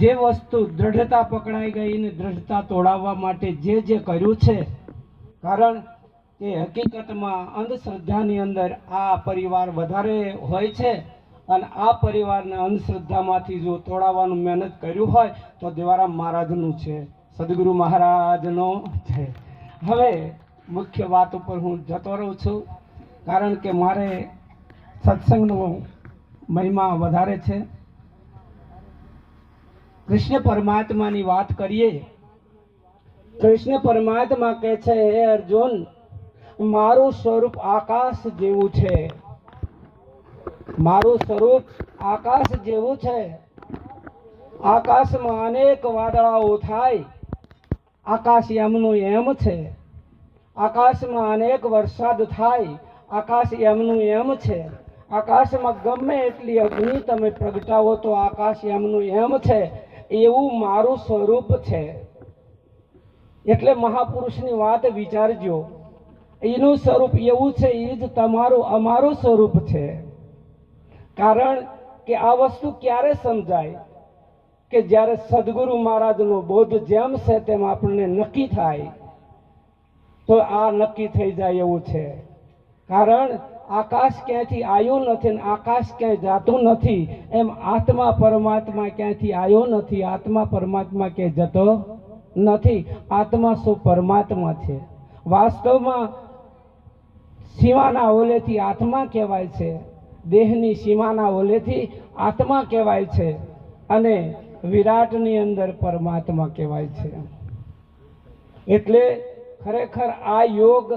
જે વસ્તુ દ્રઢતા પકડાઈ ગઈ ને દ્રઢતા તોડાવવા માટે જે જે કર્યું છે, કારણ કે હકીકતમાં અંધશ્રદ્ધાની અંદર આ પરિવાર વધારે હોય છે અને આ પરિવારને અંધશ્રદ્ધામાંથી જો તોડાવવાનું મહેનત કર્યું હોય તો દેવારામ મહારાજનું છે, સદગુરુ મહારાજનો છે. હવે મુખ્ય વાત ઉપર હું જતો રહું છું, કારણ કે મારે સત્સંગનો મહિમા વધારે છે. કૃષ્ણ પરમાત્માની વાત કરીએ. કૃષ્ણ પરમાત્મા કહે છે, હે અર્જુન, મારું સ્વરૂપ આકાશ જેવું છે. મારું સ્વરૂપ આકાશ જેવું છે. આકાશમાં અનેક વાદળાઓ થાય. આકાશ એમનું એમ છે. આકાશમાં અનેક વરસાદ થાય. આકાશ એમનું એમ છે. આકાશમાં ગમે એટલી અગ્નિ તમે પ્રગટાવો તો આકાશ એમનું એમ છે. એવું મારું સ્વરૂપ છે. એટલે મહાપુરુષની વાત વિચારજો. એનું સ્વરૂપ એવું છે એ જ તમારું અમારું સ્વરૂપ છે. કારણ કે આ વસ્તુ ક્યારે સમજાય? કે જ્યારે સદગુરુ મહારાજનો બોધ જેમ છે તેમ આપણને નક્કી થાય, તો આ નક્કી થઈ જાય એવું છે. કારણ આકાશ ક્યાંયથી આવ્યું નથી ને આકાશ ક્યાંય જાતું નથી, એમ આત્મા પરમાત્મા ક્યાંયથી આવ્યો નથી, આત્મા પરમાત્મા ક્યાંય જતો નથી. આત્મા શું પરમાત્મા છે? વાસ્તવમાં સીમાના ઓલેથી આત્મા કહેવાય છે. દેહની સીમાના ઓલેથી આત્મા કહેવાય છે અને વિરાટની અંદર પરમાત્મા કહેવાય છે. એટલે ખરેખર આ યોગ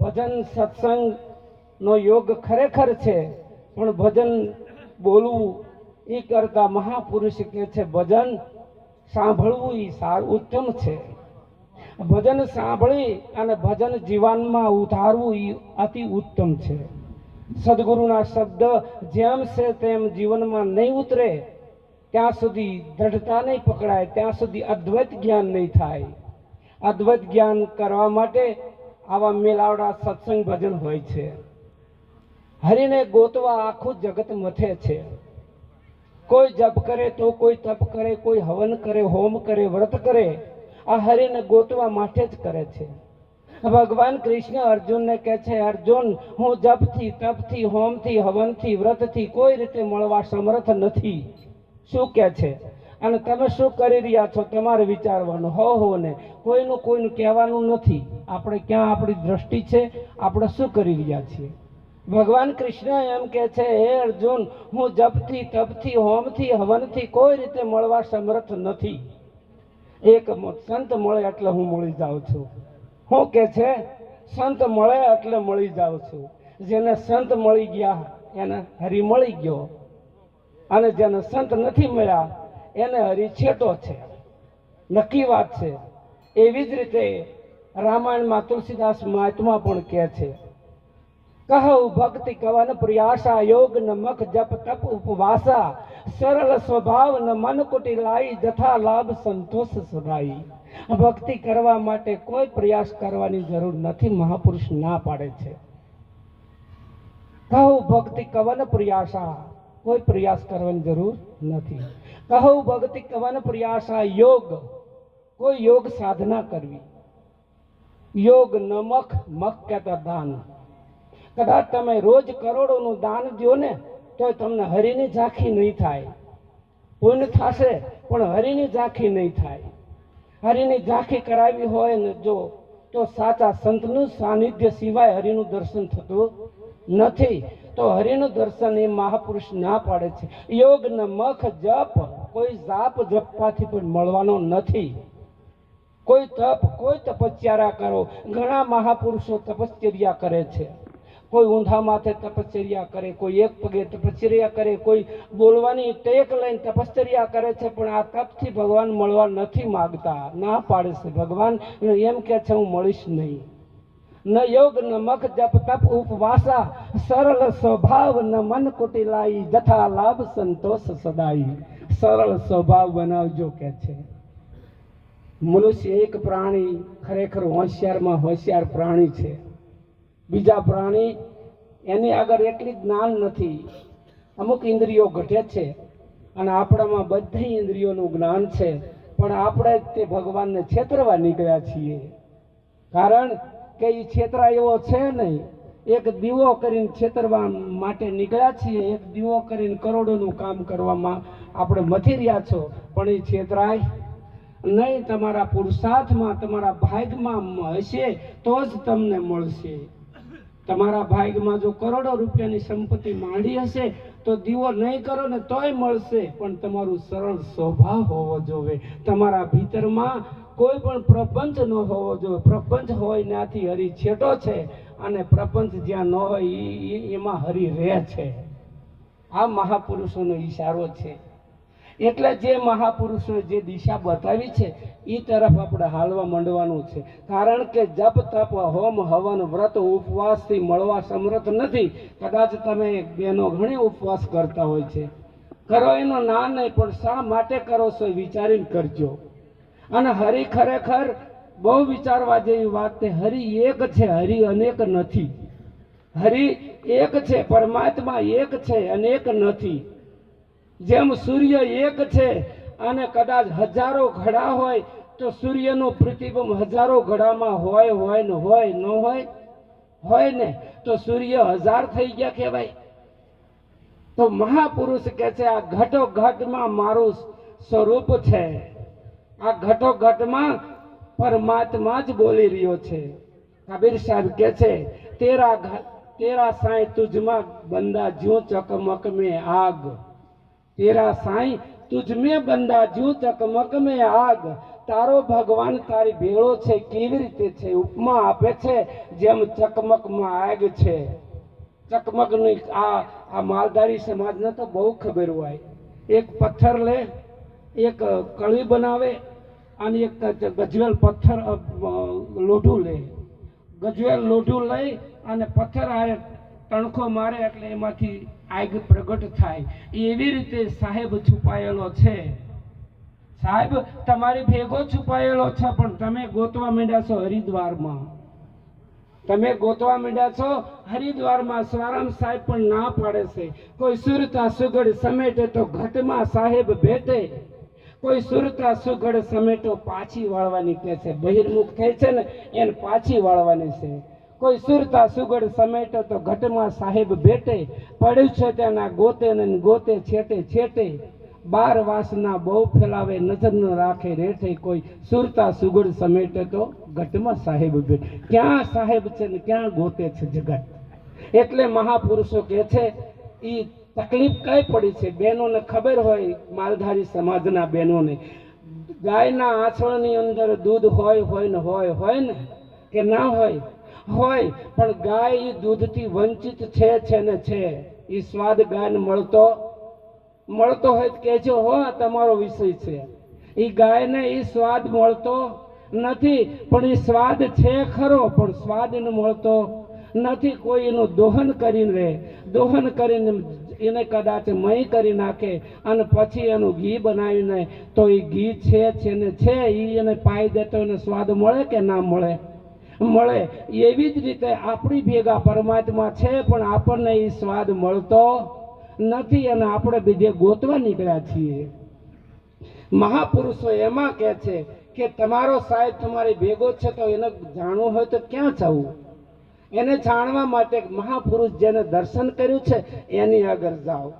ભજન, સત્સંગ નો યોગ ખરેખર છે, પણ ભજન બોલવું એ કરતા મહાપુરુષ કે છે, ભજન સાંભળવું એ સારું ઉત્તમ છે. ભજન સાંભળી અને ભજન જીવનમાં ઉતારવું એ અતિ ઉત્તમ છે. સદગુરુના શબ્દ જેમ છે તેમ જીવનમાં નહીં ઉતરે, ત્યાં સુધી દ્રઢતા નહીં પકડાય, ત્યાં સુધી અદ્વૈત જ્ઞાન નહીં થાય. અદ્વૈત જ્ઞાન કરવા માટે આવા મેલાવડા સત્સંગ ભજન હોય છે. હરિને ગોતવા આખું જગત મથે છે. કોઈ જપ કરે તો કોઈ તપ કરે, કોઈ હવન કરે, હોમ કરે, વ્રત કરે, આ હરિને ગોતવા માટે જ કરે છે. ભગવાન કૃષ્ણ અર્જુનને કહે છે, અર્જુન, હું જપથી, તપથી, હોમથી, હવનથી, વ્રતથી કોઈ રીતે મળવા સમર્થ નથી. શું કહે છે? અને તમે શું કરી રહ્યા છો તમારે વિચારવાનું? હો હો ને, કોઈનું કોઈનું કહેવાનું નથી. આપણે ક્યાં આપણી દ્રષ્ટિ છે? આપણે શું કરી રહ્યા છીએ? ભગવાન કૃષ્ણ એમ કે છે, હે અર્જુન, હું જપથી, તપથી, હોમથી, હવનથી કોઈ રીતે મળવા સમર્થ નથી. એક સંત મળે એટલે હું મળી જાઉં છું. હું કે છે, સંત મળે એટલે મળી જાઉં છું. જેને સંત મળી ગયા, એને હરી મળી ગયો. અને જેને સંત નથી મળ્યા, એને હરી છેટો છે. નક્કી વાત છે. એવી જ રીતે રામાયણમાં તુલસીદાસ મહાત્મા પણ કહે છે કહું ભક્તિ કવન પ્રયાસા યોગ ન મખ જપ તપ ઉપવાસા. સરળ સ્વભાવ ન મન કુટી લાઈ જથા લાભ સંતોષ સદાઈ. ભક્તિ કરવા માટે કોઈ પ્રયાસ કરવાની જરૂર નથી, મહાપુરુષ ના પાડે છે. કહું ભક્તિ કવન પ્રયાસા, કોઈ પ્રયાસ કરવાની જરૂર નથી. કહું ભક્તિ કવન પ્રયાસા યોગ, કોઈ યોગ સાધના કરવી. યોગ નમખ મખ કહેતા દાન. કદાચ તમે રોજ કરોડોનું દાન દો ને તો તમને હરિની ઝાંખી નહીં થાય. પુણ્ય થશે, પણ હરિની ઝાંખી નહીં થાય. હરિની ઝાંખી કરાવી હોય ને જો, તો સાચા સંતનું સાનિધ્ય સિવાય હરિનું દર્શન થતું નથી. તો હરિનું દર્શન એ મહાપુરુષ ના પાડે છે. યોગ ને મખ જપ, કોઈ જાપ જપવાથી પણ મળવાનો નથી. કોઈ તપ, કોઈ તપશ્ચર્યા કરો. ઘણા મહાપુરુષો તપશ્ચર્યા કરે છે. કોઈ ઊંધા માથે તપશ્ચર્યા કરે, કોઈ એક પગે તપશ્ચર્યા કરે, કોઈ બોલવાની ટેક લઈને તપશ્ચર્યા કરે છે, પણ આ તપથી ભગવાન મળવા નથી માગતા, ના પાડે છે. ભગવાન એમ કે છે, હું મળીશ નહીં. ન યોગ, ન મખ, જપ, તપ, ઉપવાસા, સરળ સ્વભાવ, ન મન કુટિલાઈ, જથા લાભ, સંતોષ સદાઈ. સરળ સ્વભાવ બનાવજો કે છે. મનુષ્ય એક પ્રાણી ખરેખર હોશિયારમાં હોશિયાર પ્રાણી છે. બીજા પ્રાણી એની આગળ એટલી જ્ઞાન નથી. અમુક ઇન્દ્રિયો ઘટે છે અને આપણામાં બધી ઇન્દ્રિયોનું જ્ઞાન છે, પણ આપણે તે ભગવાનને છેતરવા નીકળ્યા છીએ. કારણ કે એ છેતરા એવો છે નહીં. એક દીવો કરીને છેતરવા માટે નીકળ્યા છીએ, એક દીવો કરીને કરોડોનું કામ કરવામાં આપણે મથી રહ્યા છો, પણ એ છેતરાય નહીં. તમારા પુરુષાર્થમાં, તમારા ભાગમાં હશે તો જ તમને મળશે. તમારા ભાગમાં જો કરોડો રૂપિયાની સંપત્તિ માંડી હશે, તો દીવો નહીં કરો ને તોય મળશે. પણ તમારું સરળ સ્વભાવ હોવો જોઈએ. તમારા ભીતરમાં કોઈ પણ પ્રપંચ ન હોવો જોઈએ. પ્રપંચ હોય ત્યાંથી હરી છેટો છે અને પ્રપંચ જ્યાં ન હોય એમાં હરી રહે છે. આ મહાપુરુષોનો ઈશારો છે. એટલે જે મહાપુરુષોએ જે દિશા બતાવી છે એ તરફ આપણે હાલવા માંડવાનું છે. કારણ કે જપ, તપ, હોમ, હવન, વ્રત, ઉપવાસથી મળવા સમર્થ નથી. કદાચ તમે બેનો ઘણી ઉપવાસ કરતા હોય છે. કરો એનો ના નહીં, પણ શા માટે કરો છો વિચારીને કરજો. અને હરિ ખરેખર બહુ વિચારવા જેવી વાત છે હરિ એક છે, હરિ અનેક નથી. હરિ એક છે, પરમાત્મા એક છે, અનેક નથી. જેમ સૂર્ય એક છે અને કદાચ હજારો ઘડા હોય, તો સૂર્યનું પ્રતિબિંબ હજારો ઘડામાં હોય હોય ને હોય, ન હોય હોય ને, તો સૂર્ય હજાર થઈ ગયા કહેવાય. તો મહાપુરુષ કહે છે, આ ઘટો ઘટમાં મારું સ્વરૂપ છે. આ ઘટો ઘટમાં પરમાત્મા જ બોલી રહ્યો છે. કબીર સાહેબ કહે છે, તેરા તેરા સાંઈ તુજમાં બંદા જ્યો ચકમક મેં આગ. તેરા સાંઈ તુજ મેં બંદા જ્યુ ચકમક મેં આગ તારો ભગવાન તારી ભેળો છે કેવી રીતે છે ઉપમા આપે છે જેમ ચકમકમાં આગ છે ચકમકની આ આ માલધારી સમાજને તો બહુ ખબર હોય એક પથ્થર લે એક કળી બનાવે અને એક ગજવેલ પથ્થર લોઢું લે ગજવેલ લોઢું લઈ અને પથ્થર આ તણખો મારે એટલે એમાંથી આગ પ્રગટ થાય. એવી રીતે સાહેબ છુપાયેલો છે. સાહેબ, તમારી ભેગો છુપાયેલો છે, પણ તમે ગોતવા માંડ્યા છો હરિદ્વારમાં. તમે ગોતવા માંડ્યા છો હરિદ્વારમાં. સ્વારામ સાહેબ પણ ના પાડે છે. કોઈ સુરતા સુગડ સમેટે તો ઘટમાં સાહેબ ભેટે. કોઈ સુરતા સુગડ સમેટો પાછી વાળવાની કે છે. બહિર્મુખ થઈ છે ને, એને પાછી વાળવાની છે. કોઈ સુરતા સુગડ સમેટો તો ઘટમાં સાહેબ ભેટે. પડ્યું છે તેના ગોતે ને ગોતે છેટે છેટે. બાર વાસના બહુ ફેલાવે, નજર ન રાખે, રેઠે કોઈ સુરતા સુગડ સમેટે તો ઘટમાં સાહેબ ભેટે. ક્યાં સાહેબ છે ને ક્યાં ગોતે છે જગત? એટલે મહાપુરુષો કહે છે એ તકલીફ કઈ પડી છે? બહેનોને ખબર હોય, માલધારી સમાજના બહેનોને. ગાયના આંચળની અંદર દૂધ હોય હોય ને હોય હોય ને? કે ના હોય? હોય, પણ ગાય એ દૂધથી વંચિત છે છે ને છે. એ સ્વાદ ગાયને મળતો મળતો હોય તો કહેજો, હો તમારો વિષય છે. એ ગાયને એ સ્વાદ મળતો નથી, પણ એ સ્વાદ છે ખરો, પણ સ્વાદ એને મળતો નથી. કોઈ એનું દોહન કરીને રહે દોહન કરીને એને કદાચ મહી કરી નાખે અને પછી એનું ઘી બનાવીને, તો એ ઘી છે છે ને છે એ એને પાઈ દે તો એને સ્વાદ મળે કે ના મળે? મળે. એવી જ રીતે આપણી ભેગા પરમાત્મા છે, પણ આપણને એ સ્વાદ મળતો નથી અને આપણે બીજે ગોતવા નીકળ્યા છીએ. મહાપુરુષો એમાં કહે છે કે તમારો સાહેબ તમારી ભેગો છે તો એને જાણવું હોય તો ક્યાં જવું? એને જાણવા માટે મહાપુરુષ જેને દર્શન કર્યું છે, એની આગળ જાઓ.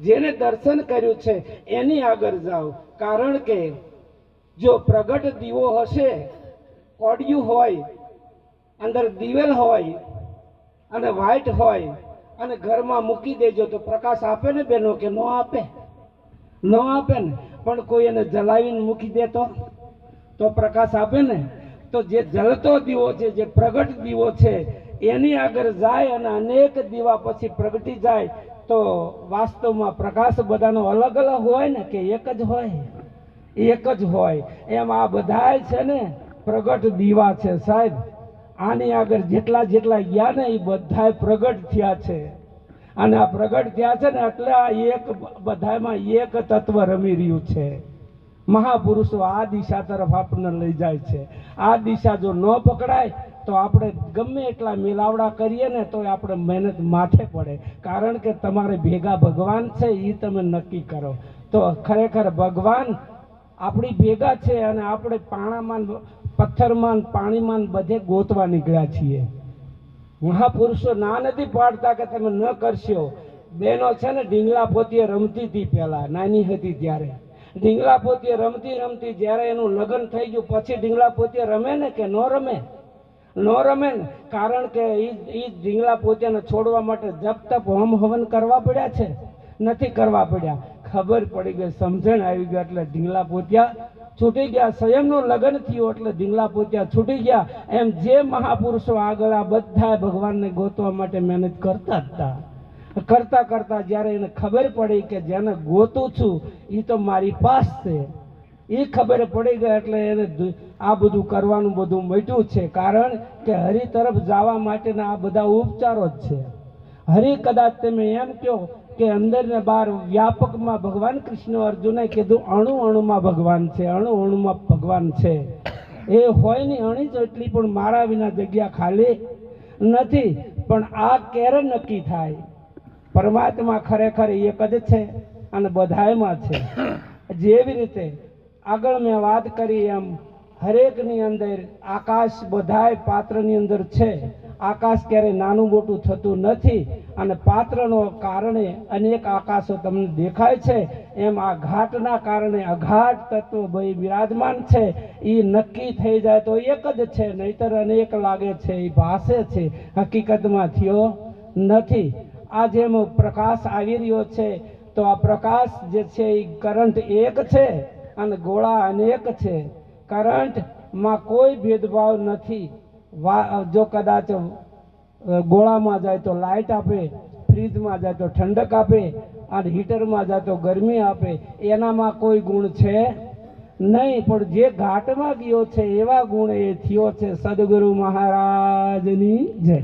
જેને દર્શન કર્યું છે, એની આગળ જાઓ. કારણ કે જો પ્રગટ દીવો હશે કોડિયું હોય, અંદર દિવેલ હોય, અને વ્હાઈટ હોય, અને ઘરમાં મૂકી દેજો તો પ્રકાશ આપે ને બેનો કે ન આપે? ન આપે ને? પણ કોઈ એને જલાવીને મૂકી દે તો પ્રકાશ આપે ને? તો જે જલતો દીવો છે, જે પ્રગટ દીવો છે, એની આગળ જાય અને અનેક દીવા પછી પ્રગટી જાય, તો વાસ્તવમાં પ્રકાશ બધાનો અલગ અલગ હોય ને કે એક જ હોય? એક જ હોય. એમ આ બધાય છે ને પ્રગટ દીવા છે, સાહેબ. આની આગળ જેટલા જેટલા ગયા ને એ બધાય પ્રગટ થયા છે. અને આ પ્રગટ થયા છે ને એટલે આ એક બધામાં એક તત્વ રમી રહ્યું છે. મહાપુરુષો આ દિશા તરફ આપણને લઈ જાય છે. આ દિશા જો ન પકડાય, તો આપણે ગમે એટલા મિલાવડા કરીએ ને તો આપણે મહેનત માથે પડે. કારણ કે તમારે ભેગા ભગવાન છે એ તમે નક્કી કરો. તો ખરેખર ભગવાન આપણી ભેગા છે અને આપણે પાણામાં ને પથ્થરમાં પાણીમાં બધે ગોતવા નીકળ્યા છીએ. મહાપુરુષો ના નથી પાડતા કે તમે ન કરશો. બેનો છે ને, ઢીંગલા પોતીએ રમતી હતી પહેલાં, નાની હતી ત્યારે. ઢીંગલા પોતીએ રમતી રમતી જ્યારે એનું લગ્ન થઈ ગયું, પછી ઢીંગલા પોતીએ રમે ને કે ન રમે? ન રમે ને, કારણ કે એ એ ઢીંગલા પોતિયાને છોડવા માટે જપ તપ હોમ હવન કરવા પડ્યા છે? નથી કરવા પડ્યા. ખબર પડી ગઈ, સમજણ આવી ગઈ એટલે ઢીંગલા પોત્યા છૂટી ગયા. સ્વયંનું લગ્ન થયું એટલે ઢીંગલા પોત્યા છૂટી ગયા. એમ જે મહાપુરુષો આગળ આ બધા ભગવાનને ગોતવા માટે મહેનત કરતા હતા. કરતા કરતા જ્યારે એને ખબર પડી કે જેને ગોતું છું એ તો મારી પાસ છે. એ ખબર પડી ગઈ એટલે એને આ બધું કરવાનું બધું મટ્યું છે. કારણ કે હરિ તરફ જવા માટેના આ બધા ઉપચારો જ છે. હરિ કદાચ તમે એમ કહો કે અંદર ને બહાર વ્યાપકમાં ભગવાન કૃષ્ણ અર્જુને કીધું, અણુ અણુમાં ભગવાન છે, અણુ અણુમાં ભગવાન છે. એ હોયની અણી જેટલી પણ મારા વિના જગ્યા ખાલી નથી. પણ આ ક્યારે નક્કી થાય. પરમાત્મા ખરેખર એક જ છે અને બધાયમાં છે. જેવી રીતે આગળ મેં વાત કરી એમ, હરેકની અંદર આકાશ બધાય પાત્રની અંદર છે. આકાશ ક્યારેય નાનું મોટું થતું નથી અને પાત્રનો કારણે અનેક આકાશો તમને દેખાય છે. એમ આ ઘાટના કારણે અઘાટ તત્વ ભાઈ બિરાજમાન છે. એ નક્કી થઈ જાય તો એક જ છે, નહીતર અનેક લાગે છે એ ભાષે છે. હકીકતમાં થયો નથી. આ જેમ પ્રકાશ આવી રહ્યો છે, તો આ પ્રકાશ જે છે એ કરંટ એક છે અને ગોળા અનેક છે. કરંટમાં કોઈ ભેદભાવ નથી. જો કદાચ ગોળામાં જાય તો લાઇટ આપે, ફ્રીજમાં જાય તો ઠંડક આપે, અને હીટરમાં જાય તો ગરમી આપે, એનામાં કોઈ ગુણ છે? નહીં, પણ જે ઘાટમાં ગયો છે એવા ગુણ એ થયો છે. સદગુરુ મહારાજની જય.